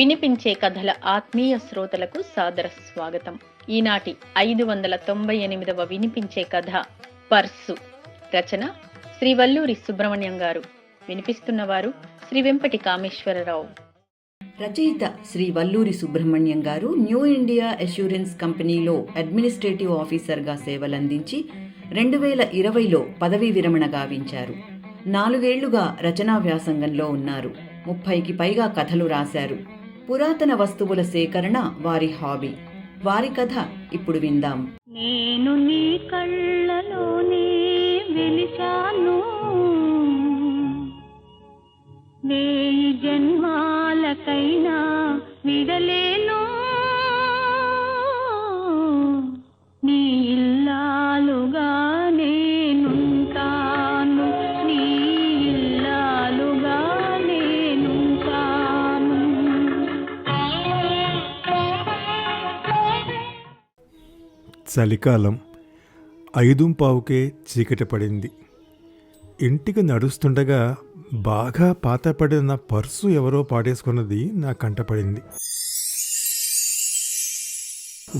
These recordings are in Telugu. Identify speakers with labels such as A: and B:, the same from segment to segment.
A: వినిపించే కథల ఆత్మీయ శ్రోతలకు సాదర స్వాగతం. ఈనాటి ఐదు వందల తొంభై ఎనిమిదవ వినిపించే కథ పర్సు. రచన శ్రీ వల్లూరి సుబ్రహ్మణ్యం గారు. వినిపిస్తున్నవారు శ్రీ వెంపటి కామేశ్వరరావు
B: రచయిత Shri Valluri Subrahmanyam garu new India assurance కంపెనీలో అడ్మినిస్ట్రేటివ్ ఆఫీసర్గా సేవలందించి రెండు వేల ఇరవైలో పదవీ విరమణ గావించారు. నాలుగేళ్ళుగా రచనా వ్యాసంగంలో ఉన్నారు. ముప్పైకి పైగా కథలు రాశారు. పురాతన వస్తువుల సేకరణ వారి హాబీ. వారి కథ ఇప్పుడు విందాం.
C: నేను నీ కళ్ళలోనే వెలిచాను నే జన్మాలకైనా విడలేను.
D: చలికాలం ఐదుంపావుకే చీకటి పడింది. ఇంటికి నడుస్తుండగా బాగా పాతపడిన పర్సు ఎవరో పాడేసుకున్నది నా కంటపడింది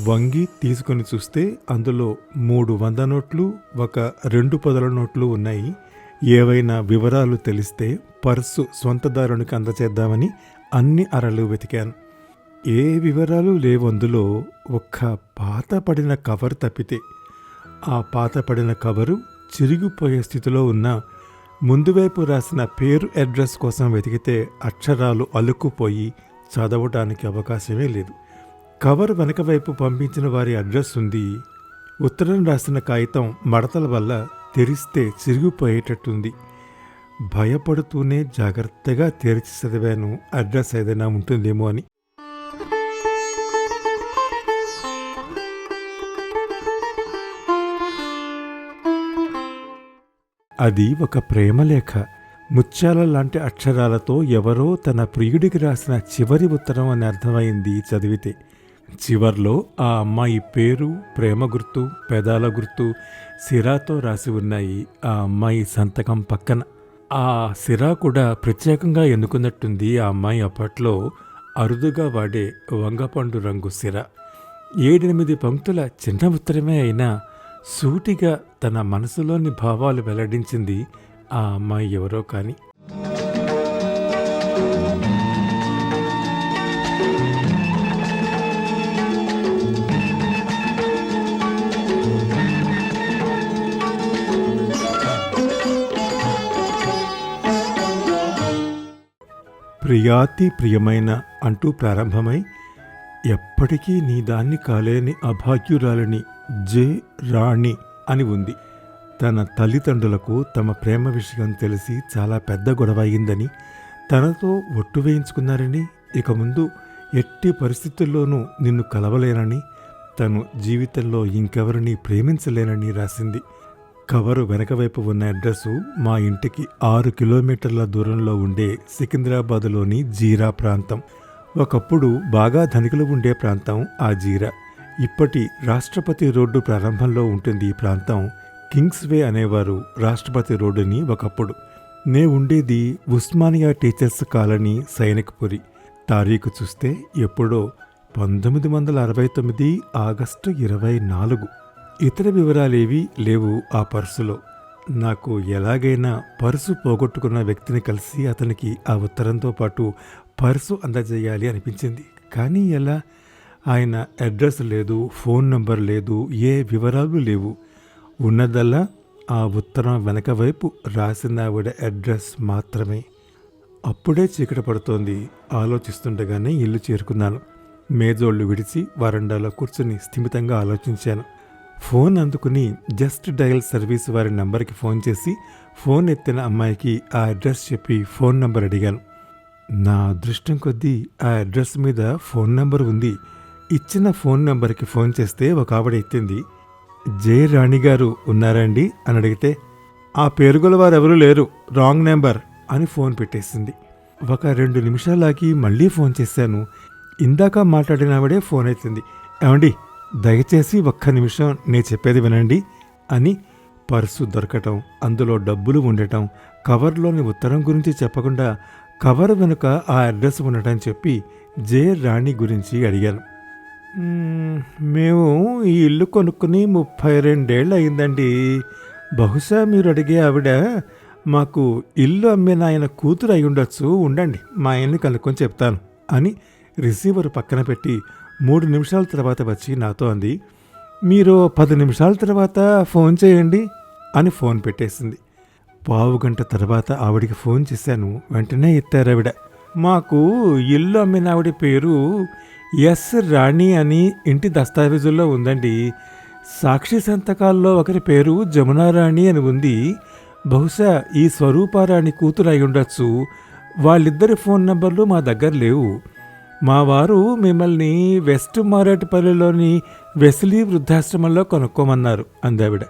D: వంగి తీసుకొని చూస్తే అందులో మూడు వంద నోట్లు ఒక రెండు పదల నోట్లు ఉన్నాయి. ఏవైనా వివరాలు తెలిస్తే పర్సు సొంతదారునికి అందచేద్దామని అన్ని అరలు వెతికాను. ఏ వివరాలు లేవు అందులో ఒక్క పాత పడిన కవర్ తప్పితే ఆ పాత పడిన కవరు చిరిగిపోయే స్థితిలో ఉన్న ముందువైపు రాసిన పేరు అడ్రస్ కోసం వెతికితే అక్షరాలు అలుక్కుపోయి చదవటానికి అవకాశమే లేదు. కవర్ వెనక వైపు పంపించిన వారి అడ్రస్ ఉంది. ఉత్తరం రాసిన కాగితం మడతల వల్ల తెరిస్తే చిరిగిపోయేటట్టుంది. భయపడుతూనే జాగ్రత్తగా తెరిచి చదివాను. అడ్రస్ ఏదైనా ఉంటుందేమో అని అది ఒక ప్రేమలేఖ. ముత్యాల లాంటి అక్షరాలతో ఎవరో తన ప్రియుడికి రాసిన చివరి ఉత్తరం అని అర్థమైంది చదివితే. చివర్లో ఆ అమ్మాయి పేరు ప్రేమ గుర్తు పెదాల గుర్తు సిరాతో రాసి ఉన్నాయి ఆ అమ్మాయి సంతకం పక్కన. ఆ సిరా కూడా ప్రత్యేకంగా ఎన్నుకున్నట్టుంది ఆ అమ్మాయి అప్పట్లో అరుదుగా వాడే వంగపండు రంగు సిర. ఏడెనిమిది పంక్తుల చిన్న ఉత్తరమే అయినా సూటిగా తన మనసులోని భావాలు వెల్లడించింది ఆ అమ్మాయి ఎవరో కాని. ప్రియాతి ప్రియమైన అంటూ ప్రారంభమై ఎప్పటికీ నీ దాన్ని కాలేని అభాగ్యురాలని జే రాణి అని ఉంది. తన తల్లిదండ్రులకు తమ ప్రేమ విషయం తెలిసి చాలా పెద్ద గొడవ అయిందని తనతో ఒట్టు వేయించుకున్నారని ఇక ముందు ఎట్టి పరిస్థితుల్లోనూ నిన్ను కలవలేనని తను జీవితంలో ఇంకెవరిని ప్రేమించలేనని రాసింది. కవరు వెనకవైపు ఉన్న అడ్రస్సు మా ఇంటికి ఆరు కిలోమీటర్ల దూరంలో ఉండే సికింద్రాబాద్లోని జీరా ప్రాంతం. ఒకప్పుడు బాగా ధనికులు ఉండే ప్రాంతం ఆ జీరా. ఇప్పటి రాష్ట్రపతి రోడ్డు ప్రారంభంలో ఉంటుంది ఈ ప్రాంతం కింగ్స్వే అనేవారు రాష్ట్రపతి రోడ్డుని ఒకప్పుడు. నే ఉండేది ఉస్మానియా టీచర్స్ కాలనీ సైనిక్పురి తారీఖు చూస్తే ఎప్పుడో పంతొమ్మిది వందల అరవై తొమ్మిది ఆగస్టు ఇరవై నాలుగు. ఇతర వివరాలేవీ లేవు ఆ పర్సులో. నాకు ఎలాగైనా పర్సు పోగొట్టుకున్న వ్యక్తిని కలిసి అతనికి ఆ ఉత్తరంతో పాటు పర్సు అందజేయాలి అనిపించింది. కానీ ఎలా? ఆయన అడ్రస్ లేదు ఫోన్ నంబర్ లేదు ఏ వివరాలు లేవు. ఉన్నదల్లా ఆ ఉత్తరం వెనక వైపు రాసిన ఆవిడ అడ్రస్ మాత్రమే. అప్పుడే చీకట పడుతోంది. ఆలోచిస్తుండగానే ఇల్లు చేరుకున్నాను. మేజోళ్ళు విడిచి వరండాలో కూర్చుని స్థిమితంగా ఆలోచించాను. ఫోన్ అందుకుని జస్ట్ డయల్ సర్వీస్ వారి నంబర్కి ఫోన్ చేసి ఫోన్ ఎత్తిన అమ్మాయికి ఆ అడ్రస్ చెప్పి ఫోన్ నంబర్ అడిగాను. నా అదృష్టం కొద్దీ ఆ అడ్రస్ మీద ఫోన్ నంబర్ ఉంది. ఇచ్చిన ఫోన్ నంబర్కి ఫోన్ చేస్తే ఒక ఆవిడ ఎత్తింది. జే రాణి గారు ఉన్నారండి అని అడిగితే ఆ పేరుగల వారెవరూ లేరు రాంగ్ నెంబర్ అని ఫోన్ పెట్టేసింది. ఒక రెండు నిమిషాలకి మళ్ళీ ఫోన్ చేశాను. ఇందాక మాట్లాడిన ఆవిడే ఫోన్ అవుతుంది ఏమండి దయచేసి ఒక్క నిమిషం నేను చెప్పేది వినండి అని పర్సు దొరకటం అందులో డబ్బులు ఉండటం కవర్లోని ఉత్తరం గురించి చెప్పకుండా కవర్ వెనుక ఆ అడ్రస్ ఉండటం చెప్పి జే రాణి గురించి అడిగాను మేము ఈ ఇల్లు కొనుక్కుని ముప్పై రెండేళ్ళు అయిందండి. బహుశా మీరు అడిగే ఆవిడ మాకు ఇల్లు అమ్మిన ఆయన కూతురు అయి ఉండొచ్చు. ఉండండి మా ఆయన్ని కనుక్కొని చెప్తాను అని రిసీవర్ పక్కన పెట్టి మూడు నిమిషాల తర్వాత వచ్చి నాతో అంది మీరు పది నిమిషాల తర్వాత ఫోన్ చేయండి అని ఫోన్ పెట్టేసింది. పావు గంట తర్వాత ఆవిడికి ఫోన్ చేశాను. వెంటనే ఎత్తారు ఆవిడ. మాకు ఇల్లు అమ్మిన ఆవిడ పేరు ఎస్ రాణి అని ఇంటి దస్తావేజుల్లో ఉందండి. సాక్షి సంతకాల్లో ఒకరి పేరు జమునారాణి అని ఉంది. బహుశా ఈ స్వరూపారాణి కూతురు అయి ఉండొచ్చు. వాళ్ళిద్దరి ఫోన్ నంబర్లు మా దగ్గర లేవు. మా వారు మిమ్మల్ని వెస్ట్ మారేటపల్లిలోని వెస్లీ వృద్ధాశ్రమంలో కొనుక్కోమన్నారు అందావిడ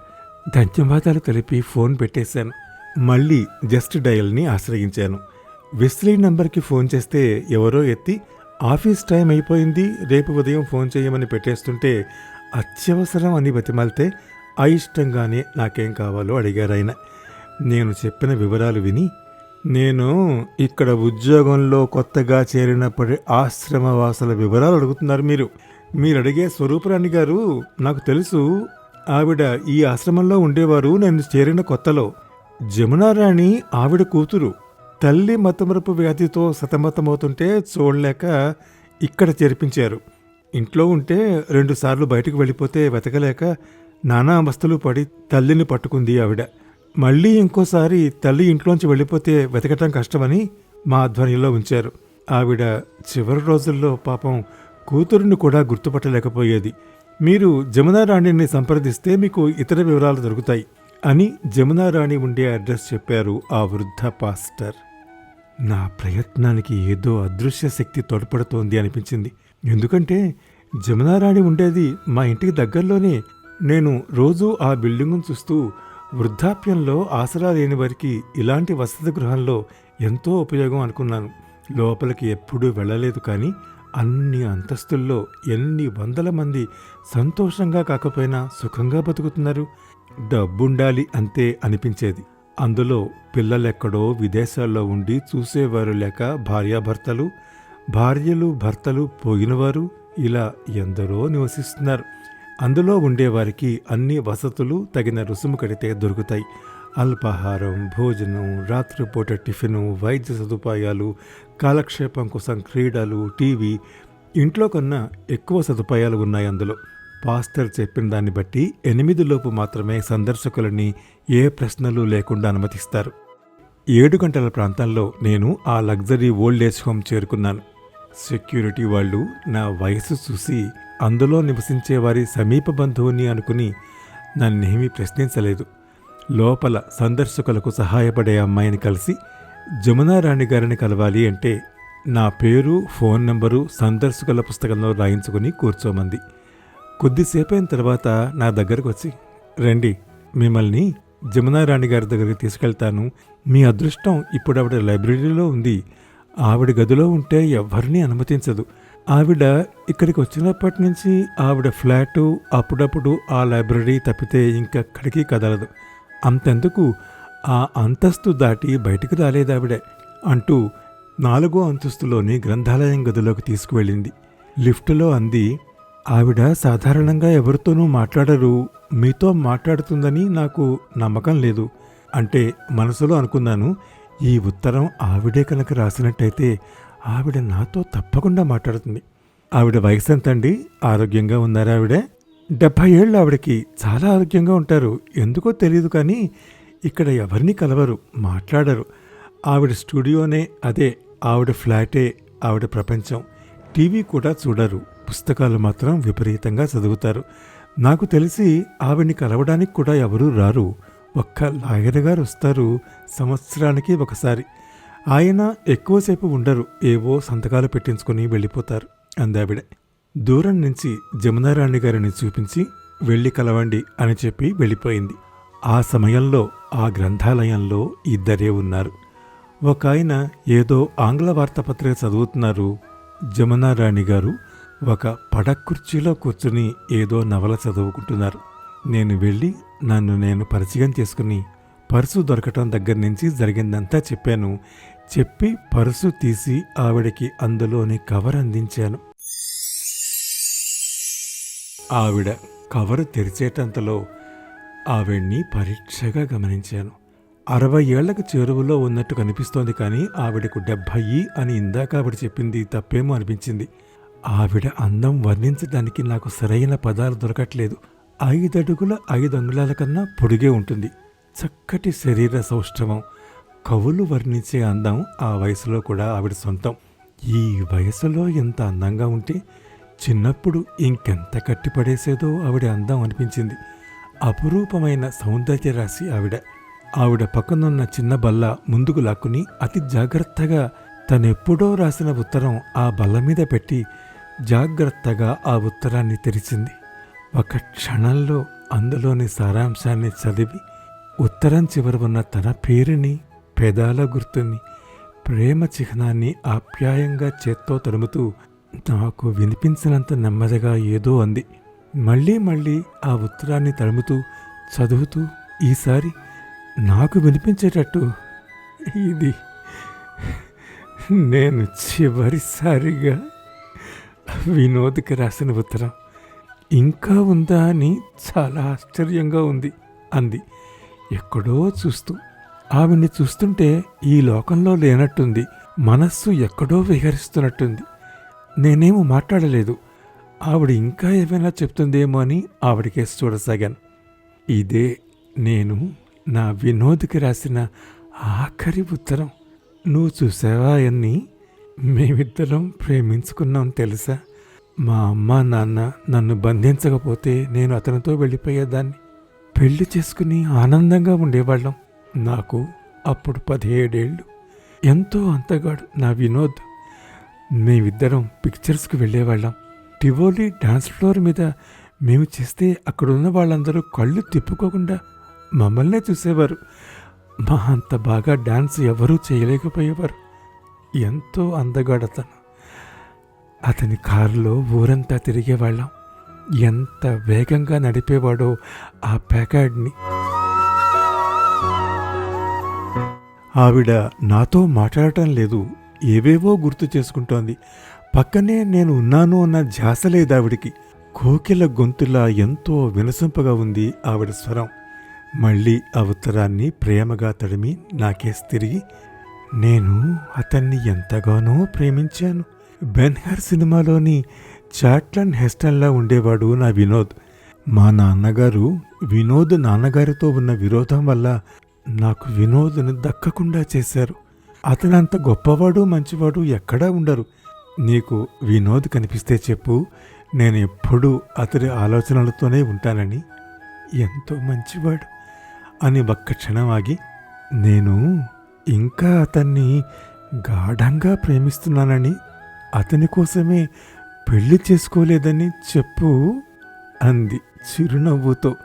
D: ధన్యవాదాలు తెలిపి ఫోన్ పెట్టేశాను. మళ్ళీ జస్ట్ డయల్ని ఆశ్రయించాను. వెస్లీ నంబర్కి ఫోన్ చేస్తే ఎవరో ఎత్తి ఆఫీస్ టైం అయిపోయింది రేపు ఉదయం ఫోన్ చేయమని పెట్టేస్తుంటే అత్యవసరం అని బతిమాలితే అయిష్టంగానే నాకేం కావాలో అడిగారాయన నేను చెప్పిన వివరాలు విని నేను ఇక్కడ ఉద్యోగంలో కొత్తగా చేరినప్పటి ఆశ్రమవాసుల వివరాలు అడుగుతున్నారు మీరు. మీరు అడిగే స్వరూపరాణి గారు నాకు తెలుసు ఆవిడ ఈ ఆశ్రమంలో ఉండేవారు నేను చేరిన కొత్తలో. జమునారాణి ఆవిడ కూతురు. తల్లి మతమరపు వ్యాధితో సతమతమవుతుంటే చూడలేక ఇక్కడ చేర్పించారు. ఇంట్లో ఉంటే రెండుసార్లు బయటకు వెళ్ళిపోతే వెతకలేక నానా అవస్థలు పడి తల్లిని పట్టుకుంది ఆవిడ. మళ్ళీ ఇంకోసారి తల్లి ఇంట్లోంచి వెళ్ళిపోతే వెతకటం కష్టమని మా ఆధ్వర్యంలో ఉంచారు. ఆవిడ చివరి రోజుల్లో పాపం కూతురుని కూడా గుర్తుపట్టలేకపోయేది. మీరు జమునారాణిని సంప్రదిస్తే మీకు ఇతర వివరాలు దొరుకుతాయి. అని జమునారాణి ఉండే అడ్రస్ చెప్పారు ఆ వృద్ధ పాస్టర్. నా ప్రయత్నానికి ఏదో అదృశ్య శక్తి తోడ్పడుతోంది అనిపించింది. ఎందుకంటే జమునారాణి ఉండేది మా ఇంటికి దగ్గరలోనే. నేను రోజూ ఆ బిల్డింగును చూస్తూ వృద్ధాప్యంలో ఆసరా లేని వారికి ఇలాంటి వసతి గృహంలో ఎంతో ఉపయోగం అనుకున్నాను. లోపలికి ఎప్పుడూ వెళ్ళలేదు కానీ అన్ని అంతస్తుల్లో ఎన్ని వందల మంది సంతోషంగా కాకపోయినా సుఖంగా బతుకుతున్నారు. డబ్బుండాలి అంతే అనిపించేది. అందులో పిల్లలెక్కడో విదేశాల్లో ఉండి చూసేవారు లేక భార్యాభర్తలు భార్యలు భర్తలు పోయినవారు ఇలా ఎందరో నివసిస్తున్నారు. అందులో ఉండేవారికి అన్ని వసతులు తగిన రుసుము కడితే దొరుకుతాయి. అల్పాహారం భోజనం రాత్రిపూట టిఫిను వైద్య సదుపాయాలు కాలక్షేపం కోసం క్రీడలు టీవీ ఇంట్లో కన్నా ఎక్కువ సదుపాయాలు ఉన్నాయి అందులో. పాస్టర్ చెప్పిన దాన్ని బట్టి ఎనిమిది లోపు మాత్రమే సందర్శకులని ఏ ప్రశ్నలు లేకుండా అనుమతిస్తారు. ఏడు గంటల ప్రాంతంలో నేను ఆ లగ్జరీ ఓల్డ్ ఏజ్ హోమ్ చేరుకున్నాను. సెక్యూరిటీ వాళ్ళు నా వయసు చూసి అందులో నివసించే వారి సమీప బంధువుని అనుకుని నన్నేమీ ప్రశ్నించలేదు. లోపల సందర్శకులకు సహాయపడే అమ్మాయిని కలిసి జమునారాణి గారిని కలవాలి అంటే నా పేరు ఫోన్ నంబరు సందర్శకుల పుస్తకంలో రాయించుకుని కూర్చోమంది. కొద్దిసేపైన తర్వాత నా దగ్గరకు వచ్చి రండి మిమ్మల్ని జమునారాణి గారి దగ్గరికి తీసుకెళ్తాను. మీ అదృష్టం ఇప్పుడు ఆవిడ లైబ్రరీలో ఉంది. ఆవిడ గదిలో ఉంటే ఎవరిని అనుమతించదు. ఆవిడ ఇక్కడికి వచ్చినప్పటి నుంచి ఆవిడ ఫ్లాటు అప్పుడప్పుడు ఆ లైబ్రరీ తప్పితే ఇంకెక్కడికి కదలదు. అంతెందుకు ఆ అంతస్తు దాటి బయటకు రాలేదు ఆవిడ అంటూ నాలుగో అంతస్తులోని గ్రంథాలయం గదిలోకి తీసుకువెళ్ళింది. లిఫ్టులో అంది ఆవిడ సాధారణంగా ఎవరితోనూ మాట్లాడరు. మీతో మాట్లాడుతుందని నాకు నమ్మకం లేదు. అంటే మనసులో అనుకున్నాను ఈ ఉత్తరం ఆవిడే కనుక రాసినట్టయితే ఆవిడ నాతో తప్పకుండా మాట్లాడుతుంది. ఆవిడ వయసు ఎంతండి? ఆరోగ్యంగా ఉన్నారా ఆవిడ? డెబ్భై ఏళ్ళు ఆవిడకి చాలా ఆరోగ్యంగా ఉంటారు. ఎందుకో తెలియదు కానీ ఇక్కడ ఎవరిని కలవరు మాట్లాడరు. ఆవిడ స్టూడియోనే అదే ఆవిడ ఫ్లాటే ఆవిడ ప్రపంచం. టీవీ కూడా చూడరు. పుస్తకాలు మాత్రం విపరీతంగా చదువుతారు. నాకు తెలిసి ఆవిడ్ని కలవడానికి కూడా ఎవరూ రారు. ఒక్క లాయర్ గారు వస్తారు సంవత్సరానికి ఒకసారి. ఆయన ఎక్కువసేపు ఉండరు. ఏవో సంతకాలు పెట్టించుకుని వెళ్ళిపోతారు అందావిడ దూరం నుంచి జమునారాణి గారిని చూపించి వెళ్ళి కలవండి అని చెప్పి వెళ్ళిపోయింది. ఆ సమయంలో ఆ గ్రంథాలయంలో ఇద్దరే ఉన్నారు. ఒక ఆయన ఏదో ఆంగ్ల వార్తాపత్రిక చదువుతున్నారు జమునారాణి గారు. ఒక పడకుర్చీలో కూర్చుని ఏదో నవల చదువుకుంటున్నారు. నేను వెళ్ళి నన్ను నేను పరిచయం చేసుకుని పర్సు దొరకటం దగ్గర నుంచి జరిగిందంతా చెప్పాను. చెప్పి పర్సు తీసి ఆవిడకి అందులోని కవర్ అందించాను. ఆవిడ కవరు తెరిచేటంతలో ఆవిడ్ని పరీక్షగా గమనించాను. అరవై ఏళ్ళకు చేరువలో ఉన్నట్టు కనిపిస్తోంది కానీ ఆవిడకు డెబ్భయి అని ఇందాక ఆవిడ చెప్పింది తప్పేమో అనిపించింది. ఆవిడ అందం వర్ణించడానికి నాకు సరైన పదాలు దొరకట్లేదు. ఐదడుగుల ఐదు అంగుళాల కన్నా పొడిగే ఉంటుంది. చక్కటి శరీర సౌష్ఠవం. కవులు వర్ణించే అందం ఆ వయసులో కూడా ఆవిడ సొంతం. ఈ వయసులో ఎంత అందంగా ఉంటే చిన్నప్పుడు ఇంకెంత కట్టిపడేసేదో ఆవిడ అందం అనిపించింది. అపురూపమైన సౌందర్య రాశి ఆవిడ. ఆవిడ పక్కనున్న చిన్న బల్ల ముందుకు లాక్కుని అతి జాగ్రత్తగా తనెప్పుడో రాసిన ఉత్తరం ఆ బల్ల మీద పెట్టి జాగ్రత్తగా ఆ ఉత్తరాన్ని తెరిచింది. ఒక క్షణంలో అందులోని సారాంశాన్ని చదివి ఉత్తరం చివర ఉన్న తన పేరుని పెదాల గుర్తుని ప్రేమ చిహ్నాన్ని ఆప్యాయంగా చేత్తో తడుముతూ నాకు వినిపించినంత నెమ్మదిగా ఏదో అంది. మళ్ళీ మళ్ళీ ఆ ఉత్తరాన్ని తడుముతూ చదువుతూ ఈసారి నాకు వినిపించేటట్టు ఇది నేను చివరిసారిగా వినోద్కి రాసిన ఉత్తరం ఇంకా ఉందా అని చాలా ఆశ్చర్యంగా ఉంది అంది. ఎక్కడో చూస్తూ ఆవిడ్ని చూస్తుంటే ఈ లోకంలో లేనట్టుంది మనస్సు ఎక్కడో విహరిస్తున్నట్టుంది. నేనేమో మాట్లాడలేదు ఆవిడ ఇంకా ఏమైనా చెప్తుందేమో అని ఆవిడకేసి చూడసాగాను. ఇదే నేను నా వినోద్కి రాసిన ఆఖరి ఉత్తరం. నువ్వు చూసావా అన్నీ? మేమిద్దరం ప్రేమించుకున్నాం తెలుసా? మా అమ్మ నాన్న నన్ను బంధించకపోతే నేను అతనితో వెళ్ళిపోయేదాన్ని. పెళ్ళి చేసుకుని ఆనందంగా ఉండేవాళ్ళం. నాకు అప్పుడు పదిహేడేళ్ళు. ఎంతో అంతగాడు నా వినోద్. మేమిద్దరం పిక్చర్స్కి వెళ్ళేవాళ్ళం. టివోలీ డాన్స్ ఫ్లోర్ మీద మేము చేస్తే అక్కడున్న వాళ్ళందరూ కళ్ళు తిప్పుకోకుండా మమ్మల్నే చూసేవారు. మా అంత బాగా డాన్స్ ఎవరూ చేయలేకపోయేవారు. ఎంతో అందగాడతను. అతని కారులో ఊరంతా తిరిగేవాళ్ళం. ఎంత వేగంగా నడిపేవాడో ఆ ప్యాకాడ్ని ఆవిడ నాతో మాట్లాడటం లేదు. ఏవేవో గుర్తు చేసుకుంటోంది. పక్కనే నేను ఉన్నాను అన్న ధ్యాస లేదు ఆవిడికి. కోకిల గొంతులా ఎంతో వినసొంపగా ఉంది ఆవిడ స్వరం. మళ్ళీ ఆ ఉత్తరాన్ని ప్రేమగా తడిమి నాకేసి తిరిగి నేను అతన్ని ఎంతగానో ప్రేమించాను. బెన్హర్ సినిమాలోని చాట్లన్ హెస్టన్లా ఉండేవాడు నా వినోద్. మా నాన్నగారు వినోద్ నాన్నగారితో ఉన్న విరోధం వల్ల నాకు వినోద్ను దక్కకుండా చేశారు. అతనంత గొప్పవాడు మంచివాడు ఎక్కడా ఉండరు. నీకు వినోద్ కనిపిస్తే చెప్పు నేను ఎప్పుడూ అతడి ఆలోచనలతోనే ఉంటానని. ఎంతో మంచివాడు అని ఒక్క క్షణం ఆగి నేను ఇంకా అతన్ని గాఢంగా ప్రేమిస్తున్నానని అతని కోసమే పెళ్ళి చేసుకోలేదని చెప్పు అంది చిరునవ్వుతో.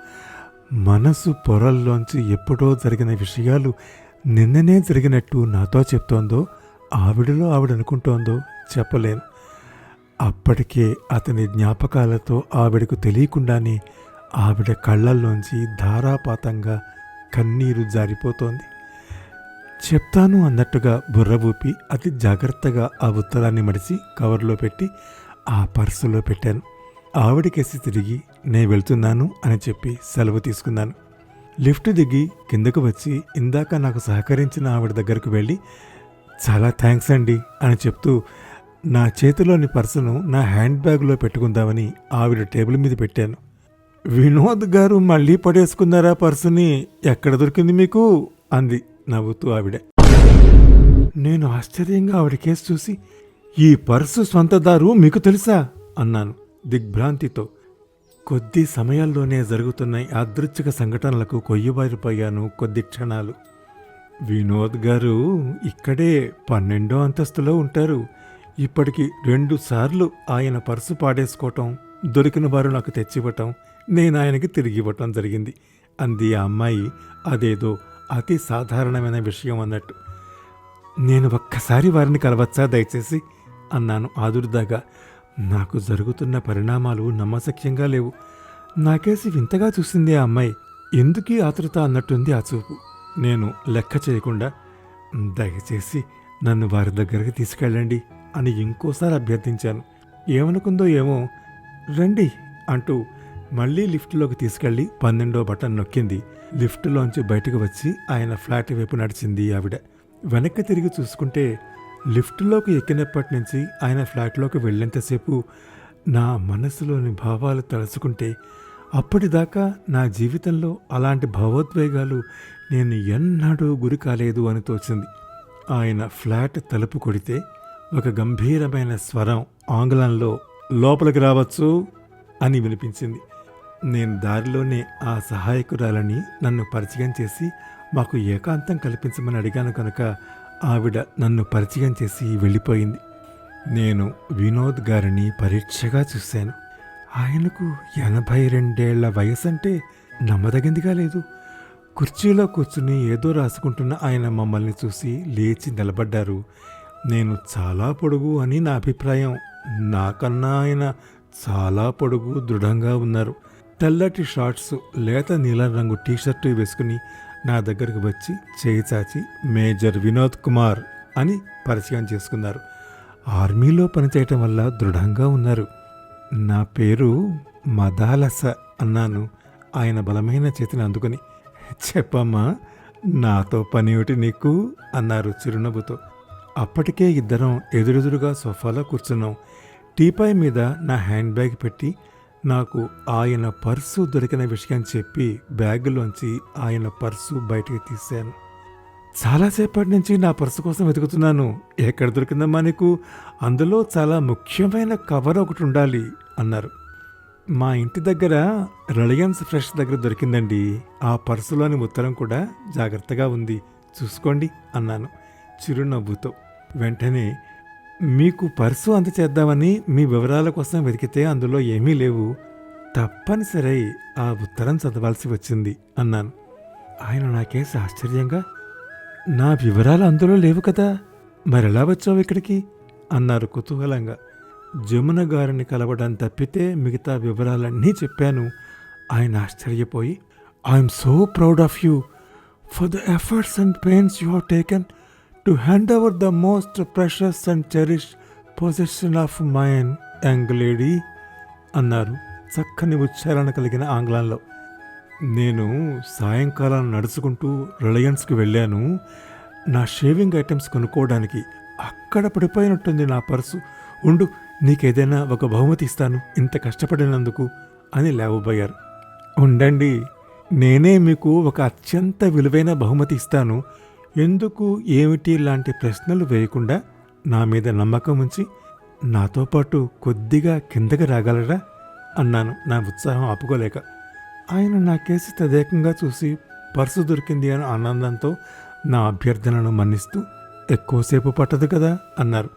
D: మనసు పొరల్లోంచి ఎప్పుడో జరిగిన విషయాలు నిన్ననే జరిగినట్టు నాతో చెప్తోందో ఆవిడలో ఆవిడ అనుకుంటోందో చెప్పలేను అప్పటికే అతని జ్ఞాపకాలతో ఆవిడకు తెలియకుండానే ఆవిడ కళ్ళల్లోంచి ధారాపాతంగా కన్నీరు జారిపోతోంది. చెప్తాను అన్నట్టుగా బుర్ర ఊపి అతి జాగ్రత్తగా ఆ ఉత్తరాన్ని మడిచి కవర్లో పెట్టి ఆ పర్సులో పెట్టాను. ఆవిడకేసి తిరిగి నేను వెళ్తున్నాను అని చెప్పి సెలవు తీసుకున్నాను. లిఫ్ట్ దిగి కిందకు వచ్చి ఇందాక నాకు సహకరించిన ఆవిడ దగ్గరకు వెళ్ళి చాలా థ్యాంక్స్ అండి అని చెప్తూ నా చేతిలోని పర్సును నా హ్యాండ్ బ్యాగ్లో పెట్టుకుందామని ఆవిడ టేబుల్ మీద పెట్టాను. వినోద్ గారు మళ్ళీ పడేసుకున్నారా పర్సుని? ఎక్కడ దొరికింది మీకు? అంది. నవ్వుతూ ఆవిడ. నేను ఆశ్చర్యంగా ఆవిడ కేసు చూసి ఈ పర్సు సొంతదారు మీకు తెలుసా? అన్నాను దిగ్భ్రాంతితో. కొద్ది సమయాల్లోనే జరుగుతున్న యాదృచ్ఛిక సంఘటనలకు కొయ్యబారిపోయాను కొద్ది క్షణాలు. వినోద్ గారు ఇక్కడే పన్నెండో అంతస్తులో ఉంటారు. ఇప్పటికి రెండు సార్లు ఆయన పర్సు పాడేసుకోవటం దొరికిన వారు నాకు తెచ్చివ్వటం నేను ఆయనకి తిరిగి ఇవ్వటం జరిగింది అంది ఆ అమ్మాయి. అదేదో అతి సాధారణమైన విషయం అన్నట్టు. నేను ఒక్కసారి వారిని కలవచ్చా దయచేసి? అన్నాను ఆదుర్దాగా. నాకు జరుగుతున్న పరిణామాలు నమ్మశక్యంగా లేవు. నాకేసి వింతగా చూసింది ఆ అమ్మాయి. ఎందుకీ ఆతృత అన్నట్టుంది ఆ చూపు. నేను లెక్క చేయకుండా దయచేసి నన్ను వారి దగ్గరికి తీసుకెళ్ళండి అని ఇంకోసారి అభ్యర్థించాను. ఏమనుకుందో ఏమో రండి అంటూ మళ్ళీ లిఫ్ట్లోకి తీసుకెళ్ళి పన్నెండో బటన్ నొక్కింది. లిఫ్ట్లోంచి బయటకు వచ్చి ఆయన ఫ్లాట్ వైపు నడిచింది ఆవిడ. వెనక్కి తిరిగి చూసుకుంటే లిఫ్ట్లోకి ఎక్కినప్పటి నుంచి ఆయన ఫ్లాట్లోకి వెళ్ళేంతసేపు నా మనసులోని భావాలు తలుచుకుంటే అప్పటిదాకా నా జీవితంలో అలాంటి భావోద్వేగాలు నేను ఎన్నడూ గురి కాలేదు అని తోచింది. ఆయన ఫ్లాట్ తలుపు కొడితే ఒక గంభీరమైన స్వరం ఆంగ్లంలో లోపలికి రావచ్చు అని వినిపించింది. నేను దారిలోనే ఆ సహాయకురాలని నన్ను పరిచయం చేసి మాకు ఏకాంతం కల్పించమని అడిగాను కనుక ఆవిడ నన్ను పరిచయం చేసి వెళ్ళిపోయింది. నేను వినోద్ గారిని పరీక్షగా చూశాను. ఆయనకు ఎనభై రెండేళ్ళ వయసంటే నమ్మదగిందిగా లేదు. కుర్చీలో కూర్చుని ఏదో రాసుకుంటున్న ఆయన మమ్మల్ని చూసి లేచి నిలబడ్డారు. నేను చాలా పొడుగు అని నా అభిప్రాయం. నాకన్నా ఆయన చాలా పొడుగు దృఢంగా ఉన్నారు. తెల్లటి షార్ట్స్ లేత నీలం రంగు టీషర్టు వేసుకుని నా దగ్గరకు వచ్చి చేయి చాచి మేజర్ వినోద్ కుమార్ అని పరిచయం చేసుకున్నారు. ఆర్మీలో పనిచేయటం వల్ల దృఢంగా ఉన్నారు. నా పేరు మదాలస అన్నాను. ఆయన బలమైన చేతిని అందుకుని చెప్పమ్మా నాతో పని ఏమిటి నీకు అన్నారు చిరునవ్వుతో. అప్పటికే ఇద్దరం ఎదురెదురుగా సోఫాలో కూర్చున్నాం. టీపాయ్ మీద నా హ్యాండ్ బ్యాగ్ పెట్టి నాకు ఆయన పర్సు దొరికిన విషయం చెప్పి బ్యాగులోంచి ఆయన పర్సు బయటికి తీశాను. చాలాసేపటి నుంచి నా పర్సు కోసం వెతుకుతున్నాను. ఎక్కడ దొరికిందమ్మా నీకు? అందులో చాలా ముఖ్యమైన కవర్ ఒకటి ఉండాలి అన్నారు. మా ఇంటి దగ్గర రిలయన్స్ ఫ్రెష్ దగ్గర దొరికిందండి. ఆ పర్సులోని ఉత్తరం కూడా జాగ్రత్తగా ఉంది. చూసుకోండి అన్నాను చిరునవ్వుతో. వెంటనే మీకు పర్సు అందచేద్దామని మీ వివరాల కోసం వెతికితే అందులో ఏమీ లేవు. తప్పనిసరి ఆ ఉత్తరం చదవాల్సి వచ్చింది అన్నాను. ఆయన నాకేసి ఆశ్చర్యంగా నా వివరాలు అందులో లేవు కదా మరెలా వచ్చావు ఇక్కడికి? అన్నారు కుతూహలంగా. జమున గారిని కలవడం తప్పితే మిగతా వివరాలన్నీ చెప్పాను. ఆయన ఆశ్చర్యపోయి I'm so proud of you. For the efforts and pains you have taken to hand over the most precious and cherish position of mine young lady అన్నారు చక్కని ఉచ్చారణ కలిగిన ఆంగ్లంలో. నేను సాయంకాలం నడుచుకుంటూ రిలయన్స్కి వెళ్ళాను. నా షేవింగ్ ఐటమ్స్ కొనుక్కోవడానికి అక్కడ పడిపోయినట్టుంది నా పర్సు. ఉండు నీకేదైనా ఒక బహుమతి ఇస్తాను ఇంత కష్టపడినందుకు అని లేవబోయారు. ఉండండి నేనే మీకు ఒక అత్యంత విలువైన బహుమతి ఇస్తాను. ఎందుకు ఏమిటి లాంటి ప్రశ్నలు వేయకుండా నా మీద నమ్మకం ఉంచి నాతో పాటు కొద్దిగా కిందకి రాగలరా అన్నాను నా ఉత్సాహం ఆపుకోలేక. ఆయన నా కేసు తదేకంగా చూసి పర్సు దొరికింది అని ఆనందంతో నా అభ్యర్థనను మన్నిస్తూ ఎక్కువసేపు పట్టదు కదా అన్నారు.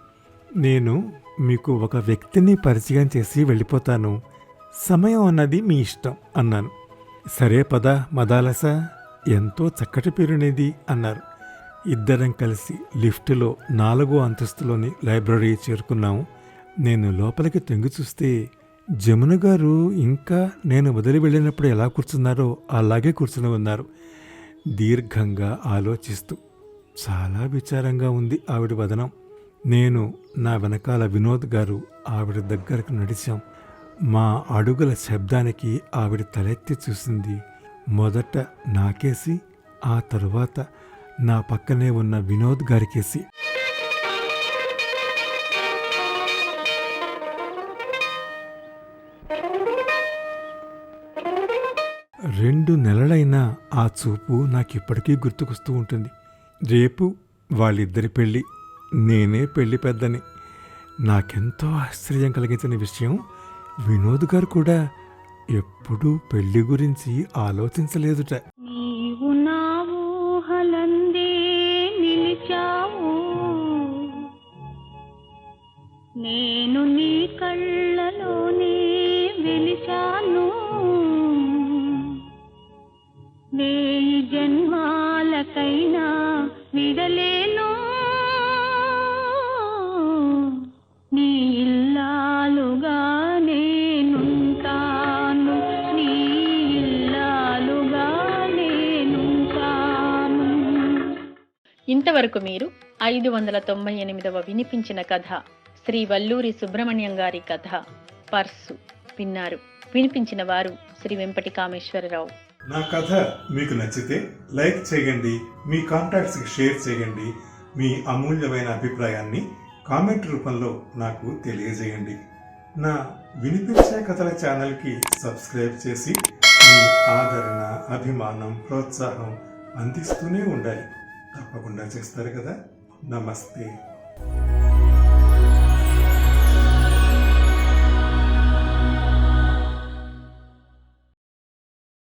D: నేను మీకు ఒక వ్యక్తిని పరిచయం చేసి వెళ్ళిపోతాను. సమయం అన్నది మీ ఇష్టం అన్నాను. సరే పద మదాలస? ఎంతో చక్కటి పేరునేది అన్నారు. ఇద్దరం కలిసి లిఫ్టులో నాలుగో అంతస్తులోని లైబ్రరీ చేరుకున్నాము. నేను లోపలికి తొంగి చూస్తే జమున గారు ఇంకా నేను వదిలి వెళ్ళినప్పుడు ఎలా కూర్చున్నారో అలాగే కూర్చుని ఉన్నారు. దీర్ఘంగా ఆలోచిస్తూ చాలా విచారంగా ఉంది ఆవిడ వదనం. నేను నా వెనకాల వినోద్ గారు ఆవిడ దగ్గరకు నడిచాం. మా అడుగుల శబ్దానికి ఆవిడ తలెత్తి చూసింది. మొదట నాకేసి ఆ తరువాత నా పక్కనే ఉన్న వినోద్ గారికేసి రెండు నెలలైనా ఆ చూపు నాకిప్పటికీ గుర్తుకొస్తూ ఉంటుంది. రేపు వాళ్ళిద్దరి పెళ్ళి నేనే పెళ్ళి పెద్దని. నాకెంతో ఆశ్చర్యం కలిగించిన విషయం వినోద్ గారు కూడా ఎప్పుడూ పెళ్ళి గురించి ఆలోచించలేదుట.
A: ఐదు వందల తొంభై ఎనిమిదవ వినిపించిన కథ శ్రీ వల్లూరి సుబ్రహ్మణ్యం గారి కథ పర్సు విన్నారు. వినిపించిన వారు శ్రీ వెంపటి కామేశ్వరరావు
D: నా కథ మీకు నచ్చితే లైక్ చేయండి మీ కాంటాక్ట్స్కి షేర్ చేయండి మీ అమూల్యమైన అభిప్రాయాన్ని కామెంట్ రూపంలో నాకు తెలియజేయండి. నా వినిపించే కథల ఛానల్కి సబ్స్క్రైబ్ చేసి మీ ఆదరణ అభిమానం ప్రోత్సాహం అందిస్తూనే ఉండాలి. తప్పకుండా చేస్తారు కదా? Namaste.